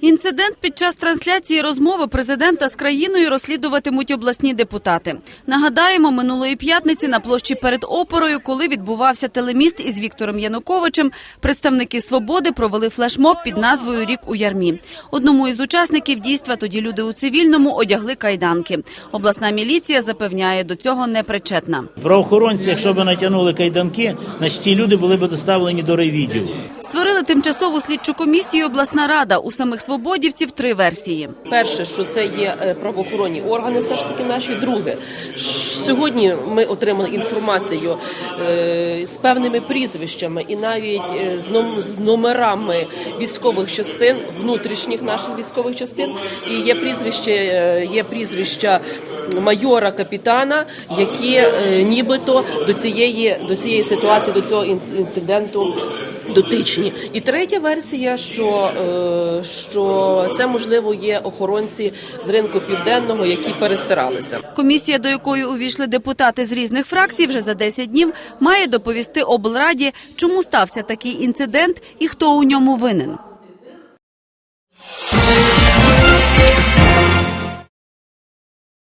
Інцидент під час трансляції розмови президента з країною розслідуватимуть обласні депутати. Нагадаємо, минулої п'ятниці на площі перед опорою, коли відбувався телеміст із Віктором Януковичем, представники свободи провели флешмоб під назвою Рік у ярмі. Одному із учасників дійства тоді люди у цивільному одягли кайданки. Обласна міліція запевняє, до цього не причетна. Правоохоронці, якщо б натягнули кайданки, значить ті люди були б доставлені до райвідділу. Створили тимчасову слідчу комісію обласна рада. У самих свободівців три версії. Перше, що це є е, правоохоронні органи, все ж таки наші. Друге, сьогодні ми отримали інформацію е, з певними прізвищами і навіть е, з, номерами військових частин, внутрішніх наших військових частин. І є прізвище, є прізвища майора капітана, які нібито до цієї до цієї ситуації, до цього інциденту дотичні. І третя версія, що, е, що це можливо є охоронці з ринку південного, які перестаралися. Комісія, до якої увійшли депутати з різних фракцій, вже за 10 днів має доповісти облраді, чому стався такий інцидент і хто у ньому винен.